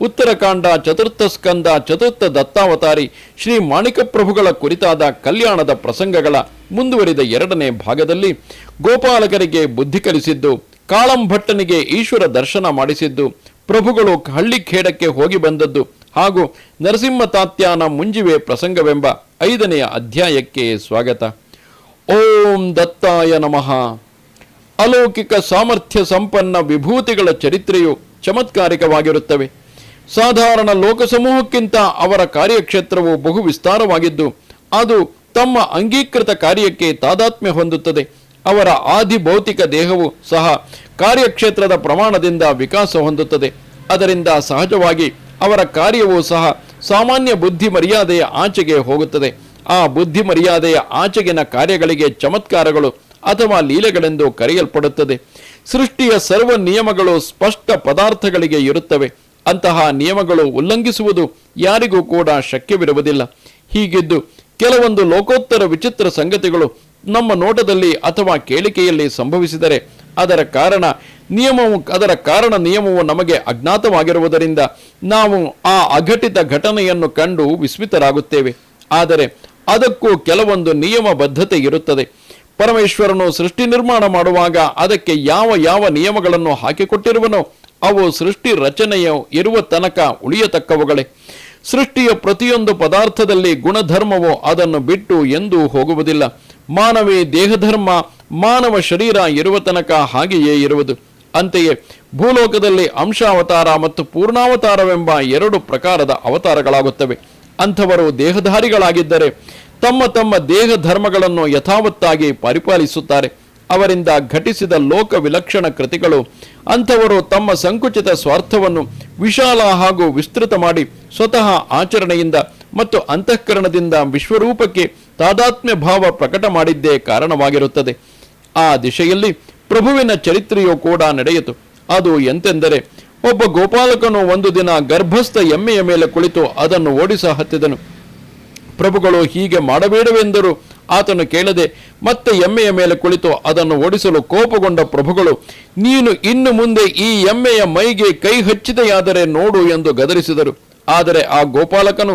ಉತ್ತರಕಾಂಡ, ಚತುರ್ಥ ಸ್ಕಂದ, ಚತುರ್ಥ ದತ್ತಾವತಾರಿ, ಶ್ರೀ ಮಾಣಿಕ ಪ್ರಭುಗಳ ಕುರಿತಾದ ಕಲ್ಯಾಣದ ಪ್ರಸಂಗಗಳ ಮುಂದುವರಿದ ಎರಡನೇ ಭಾಗದಲ್ಲಿ ಗೋಪಾಲಕರಿಗೆ ಬುದ್ಧಿ ಕಲಿಸಿದ್ದು, ಕಾಳಂಭಟ್ಟನಿಗೆ ಈಶ್ವರ ದರ್ಶನ ಮಾಡಿಸಿದ್ದು, ಪ್ರಭುಗಳು ಹಳ್ಳಿ ಖೇಡಕ್ಕೆ ಹೋಗಿ ಬಂದದ್ದು ಹಾಗೂ ನರಸಿಂಹ ತಾತ್ಯಾನ ಮುಂಜಿವೆ ಪ್ರಸಂಗವೆಂಬ ಐದನೆಯ ಅಧ್ಯಾಯಕ್ಕೆ ಸ್ವಾಗತ. ಓಂ ದತ್ತಾಯ ನಮಃ. ಅಲೌಕಿಕ ಸಾಮರ್ಥ್ಯ ಸಂಪನ್ನ ವಿಭೂತಿಗಳ ಚರಿತ್ರೆಯು ಚಮತ್ಕಾರಿಕವಾಗಿರುತ್ತವೆ. ಸಾಧಾರಣ ಲೋಕಸಮೂಹಕ್ಕಿಂತ ಅವರ ಕಾರ್ಯಕ್ಷೇತ್ರವು ಬಹು ವಿಸ್ತಾರವಾಗಿದ್ದು, ಅದು ತಮ್ಮ ಅಂಗೀಕೃತ ಕಾರ್ಯಕ್ಕೆ ತಾದಾತ್ಮ್ಯ ಹೊಂದುತ್ತದೆ. ಅವರ ಆದಿ ಭೌತಿಕ ದೇಹವು ಸಹ ಕಾರ್ಯಕ್ಷೇತ್ರದ ಪ್ರಮಾಣದಿಂದ ವಿಕಾಸ ಹೊಂದುತ್ತದೆ. ಅದರಿಂದ ಸಹಜವಾಗಿ ಅವರ ಕಾರ್ಯವೂ ಸಹ ಸಾಮಾನ್ಯ ಬುದ್ಧಿ ಮರ್ಯಾದೆಯ ಆಚೆಗೆ ಹೋಗುತ್ತದೆ. ಆ ಬುದ್ಧಿ ಮರ್ಯಾದೆಯ ಆಚೆಗಿನ ಕಾರ್ಯಗಳಿಗೆ ಚಮತ್ಕಾರಗಳು ಅಥವಾ ಲೀಲೆಗಳೆಂದು ಕರೆಯಲ್ಪಡುತ್ತದೆ. ಸೃಷ್ಟಿಯ ಸರ್ವ ನಿಯಮಗಳು ಸ್ಪಷ್ಟ ಪದಾರ್ಥಗಳಿಗೆ ಇರುತ್ತವೆ. ಅಂತಹ ನಿಯಮಗಳು ಉಲ್ಲಂಘಿಸುವುದು ಯಾರಿಗೂ ಕೂಡ ಶಕ್ಯವಿರುವುದಿಲ್ಲ. ಹೀಗಿದ್ದು ಕೆಲವೊಂದು ಲೋಕೋತ್ತರ ವಿಚಿತ್ರ ಸಂಗತಿಗಳು ನಮ್ಮ ನೋಟದಲ್ಲಿ ಅಥವಾ ಕೇಳಿಕೆಯಲ್ಲಿ ಸಂಭವಿಸಿದರೆ ಅದರ ಕಾರಣ ನಿಯಮವು, ಅದರ ಕಾರಣ ನಿಯಮವು ನಮಗೆ ಅಜ್ಞಾತವಾಗಿರುವುದರಿಂದ ನಾವು ಆ ಅಘಟಿತ ಘಟನೆಯನ್ನು ಕಂಡು ವಿಸ್ಮಿತರಾಗುತ್ತೇವೆ. ಆದರೆ ಅದಕ್ಕೂ ಕೆಲವೊಂದು ನಿಯಮಬದ್ಧತೆ ಇರುತ್ತದೆ. ಪರಮೇಶ್ವರನು ಸೃಷ್ಟಿ ನಿರ್ಮಾಣ ಮಾಡುವಾಗ ಅದಕ್ಕೆ ಯಾವ ಯಾವ ನಿಯಮಗಳನ್ನು ಹಾಕಿಕೊಟ್ಟಿರುವನೋ ಅವು ಸೃಷ್ಟಿ ರಚನೆಯ ಇರುವ ತನಕ ಉಳಿಯತಕ್ಕವುಗಳೇ. ಸೃಷ್ಟಿಯ ಪ್ರತಿಯೊಂದು ಪದಾರ್ಥದಲ್ಲಿ ಗುಣಧರ್ಮವು ಅದನ್ನು ಬಿಟ್ಟು ಎಂದೂ ಹೋಗುವುದಿಲ್ಲ. ಮಾನವೇ ದೇಹಧರ್ಮ, ಮಾನವ ಶರೀರ ಇರುವ ತನಕ ಹಾಗೆಯೇ ಇರುವುದು. ಅಂತೆಯೇ ಭೂಲೋಕದಲ್ಲಿ ಅಂಶಾವತಾರ ಮತ್ತು ಪೂರ್ಣಾವತಾರವೆಂಬ ಎರಡು ಪ್ರಕಾರದ ಅವತಾರಗಳಾಗುತ್ತವೆ. ಅಂಥವರು ದೇಹಧಾರಿಗಳಾಗಿದ್ದರೆ ತಮ್ಮ ತಮ್ಮ ದೇಹ ಧರ್ಮಗಳನ್ನು ಯಥಾವತ್ತಾಗಿ ಪರಿಪಾಲಿಸುತ್ತಾರೆ. ಅವರಿಂದ ಘಟಿಸಿದ ಲೋಕ ವಿಲಕ್ಷಣ ಕೃತಿಗಳು, ಅಂಥವರು ತಮ್ಮ ಸಂಕುಚಿತ ಸ್ವಾರ್ಥವನ್ನು ವಿಶಾಲ ಹಾಗೂ ವಿಸ್ತೃತ ಮಾಡಿ ಸ್ವತಃ ಆಚರಣೆಯಿಂದ ಮತ್ತು ಅಂತಃಕರಣದಿಂದ ವಿಶ್ವರೂಪಕ್ಕೆ ತಾದಾತ್ಮ್ಯ ಭಾವ ಪ್ರಕಟ ಮಾಡಿದ್ದೇ ಕಾರಣವಾಗಿರುತ್ತದೆ. ಆ ದಿಶೆಯಲ್ಲಿ ಪ್ರಭುವಿನ ಚರಿತ್ರೆಯೂ ಕೂಡ ನಡೆಯಿತು. ಅದು ಎಂತೆಂದರೆ, ಒಬ್ಬ ಗೋಪಾಲಕನು ಒಂದು ದಿನ ಗರ್ಭಸ್ಥ ಎಮ್ಮೆಯ ಮೇಲೆ ಕುಳಿತು ಅದನ್ನು ಓಡಿಸ ಹತ್ತಿದನು. ಪ್ರಭುಗಳು ಹೀಗೆ ಮಾಡಬೇಡವೆಂದರು ಆತನು ಕೇಳದೆ ಮತ್ತೆ ಎಮ್ಮೆಯ ಮೇಲೆ ಕುಳಿತು ಅದನ್ನು ಓಡಿಸಲು ಕೋಪಗೊಂಡ ಪ್ರಭುಗಳು, ನೀನು ಇನ್ನು ಮುಂದೆ ಈ ಎಮ್ಮೆಯ ಮೈಗೆ ಕೈ ಹಚ್ಚಿದೆಯಾದರೆ ನೋಡು ಎಂದು ಗದರಿಸಿದರು. ಆದರೆ ಆ ಗೋಪಾಲಕನು,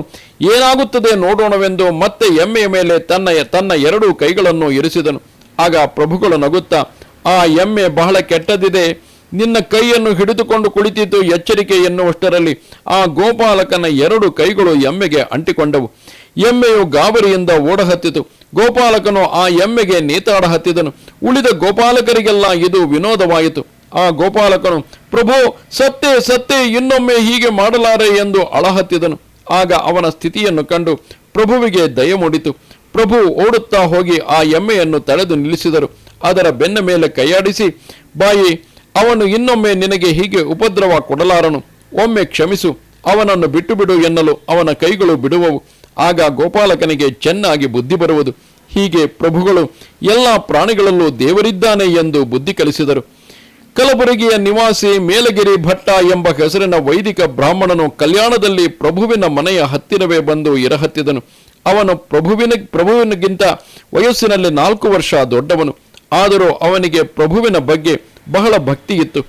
ಏನಾಗುತ್ತದೆ ನೋಡೋಣವೆಂದು ಮತ್ತೆ ಎಮ್ಮೆಯ ಮೇಲೆ ತನ್ನ ತನ್ನ ಎರಡೂ ಕೈಗಳನ್ನು ಇರಿಸಿದನು. ಆಗ ಪ್ರಭುಗಳು ನಗುತ್ತಾ, ಆ ಎಮ್ಮೆ ಬಹಳ ಕೆಟ್ಟದಿದೆ ನಿನ್ನ ಕೈಯನ್ನು ಹಿಡಿದುಕೊಂಡು ಕುಳಿತಿದ್ದು ಎಚ್ಚರಿಕೆ ಎನ್ನುವಷ್ಟರಲ್ಲಿ ಆ ಗೋಪಾಲಕನ ಎರಡು ಕೈಗಳು ಎಮ್ಮೆಗೆ ಅಂಟಿಕೊಂಡವು. ಎಮ್ಮೆಯು ಗಾಬರಿಯಿಂದ ಓಡಹತ್ತಿತು. ಗೋಪಾಲಕನು ಆ ಎಮ್ಮೆಗೆ ನೇತಾಡ ಹತ್ತಿದನು. ಉಳಿದ ಗೋಪಾಲಕರಿಗೆಲ್ಲ ಇದು ವಿನೋದವಾಯಿತು. ಆ ಗೋಪಾಲಕನು, ಪ್ರಭು, ಸತ್ತೇ ಸತ್ತೇ, ಇನ್ನೊಮ್ಮೆ ಹೀಗೆ ಮಾಡಲಾರೆ ಎಂದು ಅಳಹತ್ತಿದನು. ಆಗ ಅವನ ಸ್ಥಿತಿಯನ್ನು ಕಂಡು ಪ್ರಭುವಿಗೆ ದಯ ಮೂಡಿತು. ಪ್ರಭು ಓಡುತ್ತಾ ಹೋಗಿ ಆ ಎಮ್ಮೆಯನ್ನು ತಡೆದು ನಿಲ್ಲಿಸಿದರು. ಅದರ ಬೆನ್ನ ಮೇಲೆ ಕೈಯಾಡಿಸಿ, ಬಾಯಿ, ಅವನು ಇನ್ನೊಮ್ಮೆ ನಿನಗೆ ಹೀಗೆ ಉಪದ್ರವ ಕೊಡಲಾರನು. ಒಮ್ಮೆ ಕ್ಷಮಿಸು. ಅವನನ್ನು ಬಿಟ್ಟು ಬಿಡು ಎನ್ನಲು ಅವನ ಕೈಗಳು ಬಿಡುವವು. ಆಗ ಗೋಪಾಲಕನಿಗೆ ಚೆನ್ನಾಗಿ ಬುದ್ಧಿ ಬರುವುದು. ಹೀಗೆ ಪ್ರಭುಗಳು ಎಲ್ಲ ಪ್ರಾಣಿಗಳಲ್ಲೂ ದೇವರಿದ್ದಾನೆ ಎಂದು ಬುದ್ಧಿ ಕಲಿಸಿದರು. ಕಲಬುರಗಿಯ ನಿವಾಸಿ ಮೇಲಗಿರಿ ಭಟ್ಟ ಎಂಬ ಹೆಸರಿನ ವೈದಿಕ ಬ್ರಾಹ್ಮಣನು ಕಲ್ಯಾಣದಲ್ಲಿ ಪ್ರಭುವಿನ ಮನೆಯ ಹತ್ತಿರವೇ ಬಂದು ಇರಹತ್ತಿದನು. ಅವನು ಪ್ರಭುವಿನ, ಪ್ರಭುವಿನಗಿಂತ ವಯಸ್ಸಿನಲ್ಲಿ ನಾಲ್ಕು ವರ್ಷ ದೊಡ್ಡವನು. ಆದರೂ ಅವನಿಗೆ ಪ್ರಭುವಿನ ಬಗ್ಗೆ ಬಹಳ ಭಕ್ತಿಯಿತ್ತು.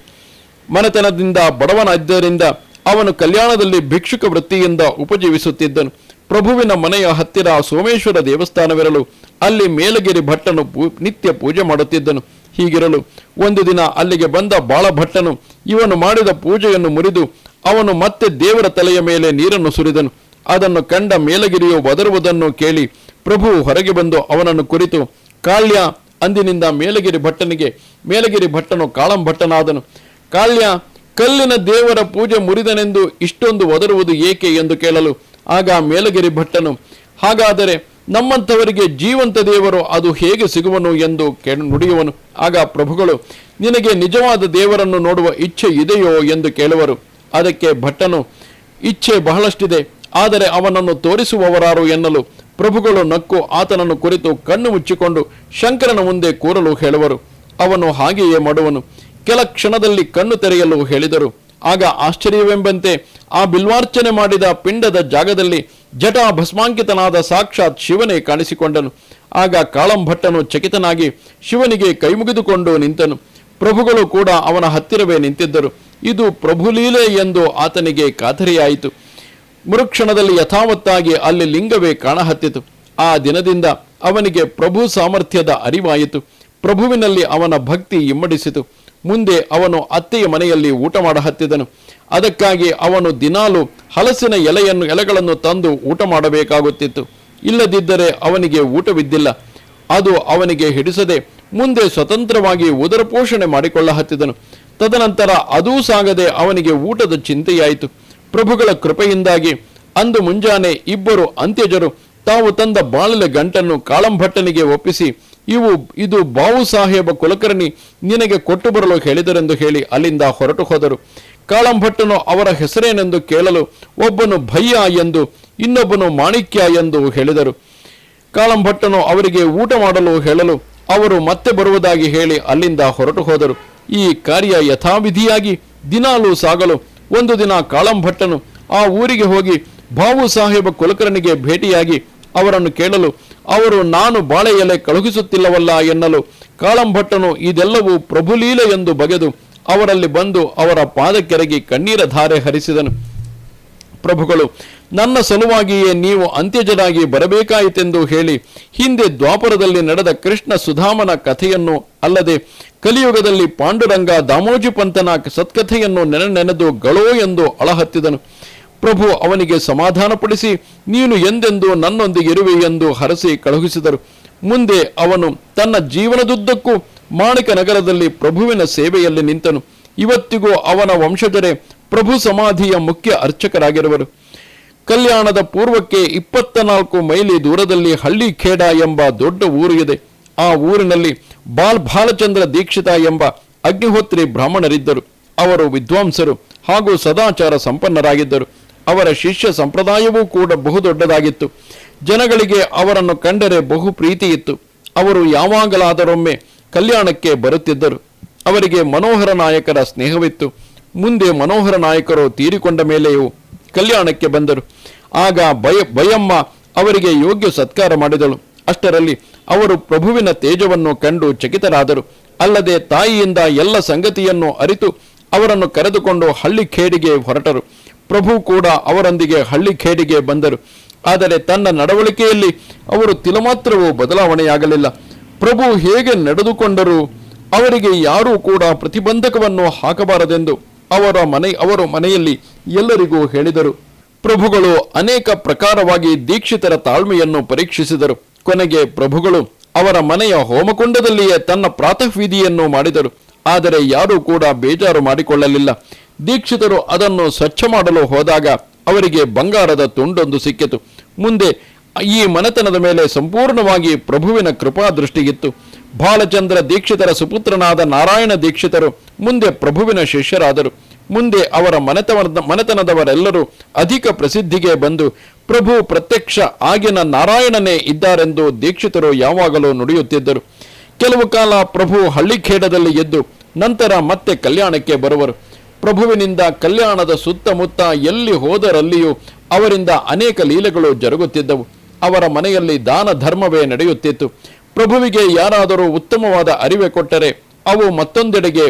ಮನೆತನದಿಂದ ಬಡವನಾದ್ದರಿಂದ ಅವನು ಕಲ್ಯಾಣದಲ್ಲಿ ಭಿಕ್ಷುಕ ವೃತ್ತಿಯಿಂದ ಉಪಜೀವಿಸುತ್ತಿದ್ದನು. ಪ್ರಭುವಿನ ಮನೆಯ ಹತ್ತಿರ ಸೋಮೇಶ್ವರ ದೇವಸ್ಥಾನವಿರಲು ಅಲ್ಲಿ ಮೇಲಗಿರಿ ಭಟ್ಟನು ನಿತ್ಯ ಪೂಜೆ ಮಾಡುತ್ತಿದ್ದನು. ಹೀಗಿರಲು ಒಂದು ದಿನ ಅಲ್ಲಿಗೆ ಬಂದ ಬಾಳಭಟ್ಟನು ಇವನು ಮಾಡಿದ ಪೂಜೆಯನ್ನು ಮುರಿದು ಅವನು ಮತ್ತೆ ದೇವರ ತಲೆಯ ಮೇಲೆ ನೀರನ್ನು ಸುರಿದನು. ಅದನ್ನು ಕಂಡ ಮೇಲಗಿರಿಯು ಒದರುವುದನ್ನು ಕೇಳಿ ಪ್ರಭು ಹೊರಗೆ ಬಂದು ಅವನನ್ನು ಕುರಿತು ಕಾಳ್ಯ ಅಂದಿನಿಂದ ಮೇಲಗಿರಿ ಭಟ್ಟನಿಗೆ, ಮೇಲಗಿರಿ ಭಟ್ಟನು ಕಾಳಂಭಟ್ಟನಾದನು. ಕಾಳ್ಯ ಕಲ್ಲಿನ ದೇವರ ಪೂಜೆ ಮುರಿದನೆಂದು ಇಷ್ಟೊಂದು ಒದರುವುದು ಏಕೆ ಎಂದು ಕೇಳಲು ಆಗ ಮೇಲಗಿರಿ ಭಟ್ಟನು, ಹಾಗಾದರೆ ನಮ್ಮಂಥವರಿಗೆ ಜೀವಂತ ದೇವರು ಅದು ಹೇಗೆ ಸಿಗುವನು ಎಂದು ಕೆ ನುಡಿಯುವನು. ಆಗ ಪ್ರಭುಗಳು, ನಿನಗೆ ನಿಜವಾದ ದೇವರನ್ನು ನೋಡುವ ಇಚ್ಛೆ ಇದೆಯೋ ಎಂದು ಕೇಳುವರು. ಅದಕ್ಕೆ ಭಟ್ಟನು, ಇಚ್ಛೆ ಬಹಳಷ್ಟಿದೆ, ಆದರೆ ಅವನನ್ನು ತೋರಿಸುವವರಾರು ಎನ್ನಲು. ಪ್ರಭುಗಳು ನಕ್ಕು ಆತನನ್ನು ಕುರಿತು ಕಣ್ಣು ಮುಚ್ಚಿಕೊಂಡು ಶಂಕರನ ಮುಂದೆ ಕೂರಲು ಹೇಳುವರು. ಅವನು ಹಾಗೆಯೇ ಮಾಡುವನು. ಕೆಲ ಕ್ಷಣದಲ್ಲಿ ಕಣ್ಣು ತೆರೆಯಲು ಹೇಳಿದರು. ಆಗ ಆಶ್ಚರ್ಯವೆಂಬಂತೆ ಆ ಬಿಲ್ವಾರ್ಚನೆ ಮಾಡಿದ ಪಿಂಡದ ಜಾಗದಲ್ಲಿ ಜಟ ಭಸ್ಮಾಂಕಿತನಾದ ಸಾಕ್ಷಾತ್ ಶಿವನೇ ಕಾಣಿಸಿಕೊಂಡನು. ಆಗ ಕಾಳಂಭಟ್ಟನು ಚಕಿತನಾಗಿ ಶಿವನಿಗೆ ಕೈಮುಗಿದುಕೊಂಡು ನಿಂತನು. ಪ್ರಭುಗಳು ಕೂಡ ಅವನ ಹತ್ತಿರವೇ ನಿಂತಿದ್ದರು. ಇದು ಪ್ರಭುಲೀಲೆ ಎಂದು ಆತನಿಗೆ ಖಾತರಿಯಾಯಿತು ಮರುಕ್ಷಣದಲ್ಲಿ ಯಥಾವತ್ತಾಗಿ ಅಲ್ಲಿ ಲಿಂಗವೇ ಕಾಣಹತ್ತಿತು. ಆ ದಿನದಿಂದ ಅವನಿಗೆ ಪ್ರಭು ಸಾಮರ್ಥ್ಯದ ಅರಿವಾಯಿತು. ಪ್ರಭುವಿನಲ್ಲಿ ಅವನ ಭಕ್ತಿ ಇಮ್ಮಡಿಸಿತು. ಮುಂದೆ ಅವನು ಅತ್ತೆಯ ಮನೆಯಲ್ಲಿ ಊಟ ಮಾಡಹತ್ತಿದನು ಅದಕ್ಕಾಗಿ ಅವನು ದಿನಾಲು ಹಲಸಿನ ಎಲೆಯನ್ನು, ಎಲೆಗಳನ್ನು ತಂದು ಊಟ ಮಾಡಬೇಕಾಗುತ್ತಿತ್ತು. ಇಲ್ಲದಿದ್ದರೆ ಅವನಿಗೆ ಊಟವಿದ್ದಿಲ್ಲ. ಅದು ಅವನಿಗೆ ಹಿಡಿಸದೆ ಮುಂದೆ ಸ್ವತಂತ್ರವಾಗಿ ಉದರ ಪೋಷಣೆ ಮಾಡಿಕೊಳ್ಳಹತ್ತಿದನು ತದನಂತರ ಅದೂ ಸಾಗದೆ ಅವನಿಗೆ ಊಟದ ಚಿಂತೆಯಾಯಿತು. ಪ್ರಭುಗಳ ಕೃಪೆಯಿಂದಾಗಿ ಅಂದು ಮುಂಜಾನೆ ಇಬ್ಬರು ಅಂತ್ಯಜರು ತಾವು ತಂದ ಬಾಳಲ ಗಂಟನ್ನು ಕಾಳಂಭಟ್ಟನಿಗೆ ಒಪ್ಪಿಸಿ ಇವು, ಇದು ಬಾವು ಸಾಹೇಬ ಕುಲಕರ್ಣಿ ನಿನಗೆ ಕೊಟ್ಟು ಬರಲು ಹೇಳಿದರೆಂದು ಹೇಳಿ ಅಲ್ಲಿಂದ ಹೊರಟು ಹೋದರು. ಕಾಳಂಭಟ್ಟನು ಅವರ ಹೆಸರೇನೆಂದು ಕೇಳಲು ಒಬ್ಬನು ಭಯ್ಯ ಎಂದು ಇನ್ನೊಬ್ಬನು ಮಾಣಿಕ್ಯ ಎಂದು ಹೇಳಿದರು. ಕಾಳಂಭಟ್ಟನು ಅವರಿಗೆ ಊಟ ಮಾಡಲು ಹೇಳಲು ಅವರು ಮತ್ತೆ ಬರುವುದಾಗಿ ಹೇಳಿ ಅಲ್ಲಿಂದ ಹೊರಟು ಹೋದರು. ಈ ಕಾರ್ಯ ಯಥಾವಿಧಿಯಾಗಿ ದಿನಾಲೂ ಸಾಗಲು ಒಂದು ದಿನ ಕಾಳಂಭಟ್ಟನು ಆ ಊರಿಗೆ ಹೋಗಿ ಬಾವು ಸಾಹೇಬ ಕುಲಕರ್ಣಿಗೆ ಭೇಟಿಯಾಗಿ ಅವರನ್ನು ಕೇಳಲು ಅವರು ನಾನು ಬಾಳೆ ಎಲೆ ಕಳುಹಿಸುತ್ತಿಲ್ಲವಲ್ಲ ಎನ್ನಲು ಕಾಳಂಭಟ್ಟನು ಇದೆಲ್ಲವೂ ಪ್ರಭುಲೀಲೆ ಎಂದು ಬಗೆದು ಅವರಲ್ಲಿ ಬಂದು ಅವರ ಪಾದಕ್ಕೆರಗಿ ಕಣ್ಣೀರ ಧಾರೆ ಹರಿಸಿದನು. ಪ್ರಭುಗಳು, ನನ್ನ ಸಲುವಾಗಿಯೇ ನೀವು ಅಂತ್ಯಜರಾಗಿ ಬರಬೇಕಾಯಿತೆಂದು ಹೇಳಿ ಹಿಂದೆ ದ್ವಾಪರದಲ್ಲಿ ನಡೆದ ಕೃಷ್ಣ ಸುಧಾಮನ ಕಥೆಯನ್ನು ಅಲ್ಲದೆ ಕಲಿಯುಗದಲ್ಲಿ ಪಾಂಡುರಂಗ ದಾಮೋಜಿ ಪಂತನ ಸತ್ಕಥೆಯನ್ನು ನೆನೆ ನೆನೆದು ಗಳೋ ಎಂದು ಅಳಹತ್ತಿದನು. ಪ್ರಭು ಅವನಿಗೆ ಸಮಾಧಾನಪಡಿಸಿ, ನೀನು ಎಂದೆಂದು ನನ್ನೊಂದಿಗೆ ಇರುವೆ ಎಂದು ಹರಸಿ ಕಳುಹಿಸಿದರು. ಮುಂದೆ ಅವನು ತನ್ನ ಜೀವನದುದ್ದಕ್ಕೂ ಮಾಣಿಕ ನಗರದಲ್ಲಿ ಪ್ರಭುವಿನ ಸೇವೆಯಲ್ಲಿ ನಿಂತನು. ಇವತ್ತಿಗೂ ಅವನ ವಂಶಜರೇ ಪ್ರಭು ಸಮಾಧಿಯ ಮುಖ್ಯ ಅರ್ಚಕರಾಗಿರುವರು. ಕಲ್ಯಾಣದ ಪೂರ್ವಕ್ಕೆ ಇಪ್ಪತ್ತ ನಾಲ್ಕು ಮೈಲಿ ದೂರದಲ್ಲಿ ಹಳ್ಳಿಖೇಡ ಎಂಬ ದೊಡ್ಡ ಊರು ಇದೆ ಆ ಊರಿನಲ್ಲಿ ಬಾಲ್ ಬಾಲಚಂದ್ರ ದೀಕ್ಷಿತ ಎಂಬ ಅಗ್ನಿಹೋತ್ರಿ ಬ್ರಾಹ್ಮಣರಿದ್ದರು. ಅವರು ವಿದ್ವಾಂಸರು ಹಾಗೂ ಸದಾಚಾರ ಸಂಪನ್ನರಾಗಿದ್ದರು. ಅವರ ಶಿಷ್ಯ ಸಂಪ್ರದಾಯವೂ ಕೂಡ ಬಹುದೊಡ್ಡದಾಗಿತ್ತು. ಜನಗಳಿಗೆ ಅವರನ್ನು ಕಂಡರೆ ಬಹು ಪ್ರೀತಿ ಇತ್ತು ಅವರು ಯಾವಾಗಲಾದರೊಮ್ಮೆ ಕಲ್ಯಾಣಕ್ಕೆ ಬರುತ್ತಿದ್ದರು. ಅವರಿಗೆ ಮನೋಹರ ನಾಯಕರ ಸ್ನೇಹವಿತ್ತು. ಮುಂದೆ ಮನೋಹರ ನಾಯಕರು ತೀರಿಕೊಂಡ ಮೇಲೆಯೂ ಕಲ್ಯಾಣಕ್ಕೆ ಬಂದರು. ಆಗ ಬಯ ಬಯಮ್ಮ ಅವರಿಗೆ ಯೋಗ್ಯ ಸತ್ಕಾರ ಮಾಡಿದಳು. ಅಷ್ಟರಲ್ಲಿ ಅವರು ಪ್ರಭುವಿನ ತೇಜವನ್ನು ಕಂಡು ಚಕಿತರಾದರು. ಅಲ್ಲದೆ ತಾಯಿಯಿಂದ ಎಲ್ಲ ಸಂಗತಿಯನ್ನು ಅರಿತು ಅವರನ್ನು ಕರೆದುಕೊಂಡು ಹಳ್ಳಿ ಖೇಡಿಗೆ ಹೊರಟರು. ಪ್ರಭು ಕೂಡ ಅವರೊಂದಿಗೆ ಹಳ್ಳಿ ಖೇಡಿಗೆ ಬಂದರು. ಆದರೆ ತನ್ನ ನಡವಳಿಕೆಯಲ್ಲಿ ಅವರು ತಿಲಮಾತ್ರವೂ ಬದಲಾವಣೆಯಾಗಲಿಲ್ಲ. ಪ್ರಭು ಹೇಗೆ ನಡೆದುಕೊಂಡರು, ಅವರಿಗೆ ಯಾರೂ ಕೂಡ ಪ್ರತಿಬಂಧಕವನ್ನು ಹಾಕಬಾರದೆಂದು ಅವರ ಮನೆ, ಅವರು ಮನೆಯಲ್ಲಿ ಎಲ್ಲರಿಗೂ ಹೇಳಿದರು. ಪ್ರಭುಗಳು ಅನೇಕ ಪ್ರಕಾರವಾಗಿ ದೀಕ್ಷಿತರ ತಾಳ್ಮೆಯನ್ನು ಪರೀಕ್ಷಿಸಿದರು. ಕೊನೆಗೆ ಪ್ರಭುಗಳು ಅವರ ಮನೆಯ ಹೋಮಕುಂಡದಲ್ಲಿಯೇ ತನ್ನ ಪ್ರಾತಃವಿಧಿಯನ್ನು ಮಾಡಿದರು. ಆದರೆ ಯಾರೂ ಕೂಡ ಬೇಜಾರು ಮಾಡಿಕೊಳ್ಳಲಿಲ್ಲ. ದೀಕ್ಷಿತರು ಅದನ್ನು ಸ್ವಚ್ಛ ಮಾಡಲು ಹೋದಾಗ ಅವರಿಗೆ ಬಂಗಾರದ ತುಂಡೊಂದು ಸಿಕ್ಕಿತು. ಮುಂದೆ ಈ ಮನೆತನದ ಮೇಲೆ ಸಂಪೂರ್ಣವಾಗಿ ಪ್ರಭುವಿನ ಕೃಪಾ ದೃಷ್ಟಿಗಿತ್ತು. ಬಾಲಚಂದ್ರ ದೀಕ್ಷಿತರ ಸುಪುತ್ರನಾದ ನಾರಾಯಣ ದೀಕ್ಷಿತರು ಮುಂದೆ ಪ್ರಭುವಿನ ಶಿಷ್ಯರಾದರು. ಮುಂದೆ ಅವರ ಮನೆತನದ ಮನೆತನದವರೆಲ್ಲರೂ ಅಧಿಕ ಪ್ರಸಿದ್ಧಿಗೆ ಬಂದು ಪ್ರಭು ಪ್ರತ್ಯಕ್ಷ ಆಗಿನ ನಾರಾಯಣನೇ ಇದ್ದಾರೆಂದು ದೀಕ್ಷಿತರು ಯಾವಾಗಲೂ ನುಡಿಯುತ್ತಿದ್ದರು. ಕೆಲವು ಕಾಲ ಪ್ರಭು ಹಳ್ಳಿಖೇಡದಲ್ಲಿ ಎದ್ದು ನಂತರ ಮತ್ತೆ ಕಲ್ಯಾಣಕ್ಕೆ ಬರುವರು. ಪ್ರಭುವಿನಿಂದ ಕಲ್ಯಾಣದ ಸುತ್ತಮುತ್ತ ಎಲ್ಲಿ ಹೋದರಲ್ಲಿಯೂ ಅವರಿಂದ ಅನೇಕ ಲೀಲೆಗಳು ಜರುಗುತ್ತಿದ್ದವು. ಅವರ ಮನೆಯಲ್ಲಿ ದಾನ ಧರ್ಮವೇ ನಡೆಯುತ್ತಿತ್ತು. ಪ್ರಭುವಿಗೆ ಯಾರಾದರೂ ಉತ್ತಮವಾದ ಅರಿವೆ ಕೊಟ್ಟರೆ ಅವು ಮತ್ತೊಂದೆಡೆಗೆ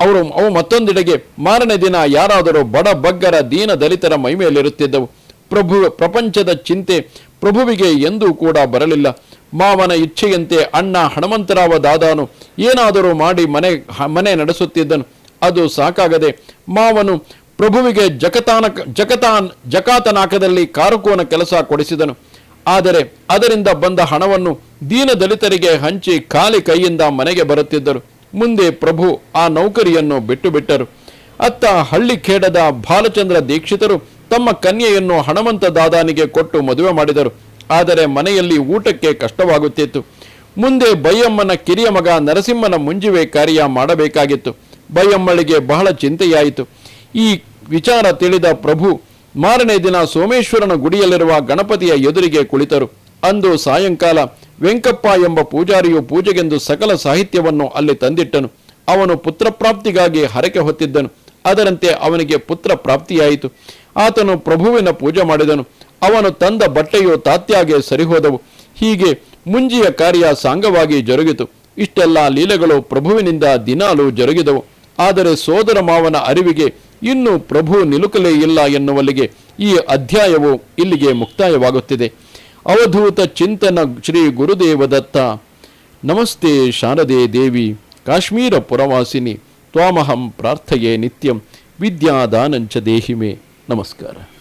ಅವರು, ಅವು ಮತ್ತೊಂದೆಡೆಗೆ ಮಾರನೇ ದಿನ ಯಾರಾದರೂ ಬಡ ಬಗ್ಗರ ದೀನ ದಲಿತರ ಮೈಮೇಲಿರುತ್ತಿದ್ದವು. ಪ್ರಭು, ಪ್ರಪಂಚದ ಚಿಂತೆ ಪ್ರಭುವಿಗೆ ಎಂದೂ ಕೂಡ ಬರಲಿಲ್ಲ. ಮಾವನ ಇಚ್ಛೆಯಂತೆ ಅಣ್ಣ ಹನುಮಂತರಾವ ದಾದಾನು ಏನಾದರೂ ಮಾಡಿ ಮನೆ ಮನೆ ನಡೆಸುತ್ತಿದ್ದನು. ಅದು ಸಾಕಾಗದೆ ಮಾವನು ಪ್ರಭುವಿಗೆ ಜಕತಾನ ಜಕತಾನ್ ಜಕಾತನಾಕದಲ್ಲಿ ಕಾರುಕೋನ ಕೆಲಸ ಕೊಡಿಸಿದನು. ಆದರೆ ಅದರಿಂದ ಬಂದ ಹಣವನ್ನು ದೀನ ದಲಿತರಿಗೆ ಹಂಚಿ ಖಾಲಿ ಕೈಯಿಂದ ಮನೆಗೆ ಬರುತ್ತಿದ್ದರು. ಮುಂದೆ ಪ್ರಭು ಆ ನೌಕರಿಯನ್ನು ಬಿಟ್ಟು ಬಿಟ್ಟರು ಅತ್ತ ಹಳ್ಳಿ ಖೇಡದ ಬಾಲಚಂದ್ರ ದೀಕ್ಷಿತರು ತಮ್ಮ ಕನ್ಯೆಯನ್ನು ಹಣವಂತ ದಾದಾನಿಗೆ ಕೊಟ್ಟು ಮದುವೆ ಮಾಡಿದರು. ಆದರೆ ಮನೆಯಲ್ಲಿ ಊಟಕ್ಕೆ ಕಷ್ಟವಾಗುತ್ತಿತ್ತು. ಮುಂದೆ ಬೈಯಮ್ಮನ ಕಿರಿಯ ಮಗ ನರಸಿಂಹನ ಮುಂಜಿವೆ ಕಾರ್ಯ ಮಾಡಬೇಕಾಗಿತ್ತು. ಬೈಯಮ್ಮಳಿಗೆ ಬಹಳ ಚಿಂತೆಯಾಯಿತು. ಈ ವಿಚಾರ ತಿಳಿದ ಪ್ರಭು, ಮಾರನೇ ದಿನ ಸೋಮೇಶ್ವರನ ಗುಡಿಯಲ್ಲಿರುವ ಗಣಪತಿಯ ಎದುರಿಗೆ ಕುಳಿತರು. ಅಂದು ಸಾಯಂಕಾಲ ವೆಂಕಪ್ಪ ಎಂಬ ಪೂಜಾರಿಯು ಪೂಜೆಗೆಂದು ಸಕಲ ಸಾಹಿತ್ಯವನ್ನು ಅಲ್ಲಿ ತಂದಿಟ್ಟನು. ಅವನು ಪುತ್ರಪ್ರಾಪ್ತಿಗಾಗಿ ಹರಕೆ ಹೊತ್ತಿದ್ದನು. ಅದರಂತೆ ಅವನಿಗೆ ಪುತ್ರ ಪ್ರಾಪ್ತಿಯಾಯಿತು. ಆತನು ಪ್ರಭುವಿನ ಪೂಜೆ ಮಾಡಿದನು. ಅವನು ತಂದ ಬಟ್ಟೆಯು ತಾತ್ಯಾಗೆ ಸರಿಹೋದವು. ಹೀಗೆ ಮುಂಜಿಯ ಕಾರ್ಯ ಸಾಂಗವಾಗಿ ಜರುಗಿತು. ಇಷ್ಟೆಲ್ಲ ಲೀಲೆಗಳು ಪ್ರಭುವಿನಿಂದ ದಿನಾಲು ಜರುಗಿದವು. ಆದರೆ ಸೋದರ ಮಾವನ ಅರಿವಿಗೆ ಇನ್ನೂ ಪ್ರಭು ನಿಲುಕಲೇ ಇಲ್ಲ ಎನ್ನುವಲ್ಲಿಗೆ ಈ ಅಧ್ಯಾಯವು ಇಲ್ಲಿಗೆ ಮುಕ್ತಾಯವಾಗುತ್ತಿದೆ. ಅವಧೂತ ಚಿಂತನ ಶ್ರೀ ಗುರುದೇವದತ್ತ. ನಮಸ್ತೆ ಶಾರದೆ ದೇವಿ, ಕಾಶ್ಮೀರ ಪುರವಾಸಿನಿ, ತ್ವಾಮಹಂ ಪ್ರಾರ್ಥಯೇ ನಿತ್ಯಂ, ವಿದ್ಯಾದಾನಂಚ ದೇಹಿಮೆ. ನಮಸ್ಕಾರ.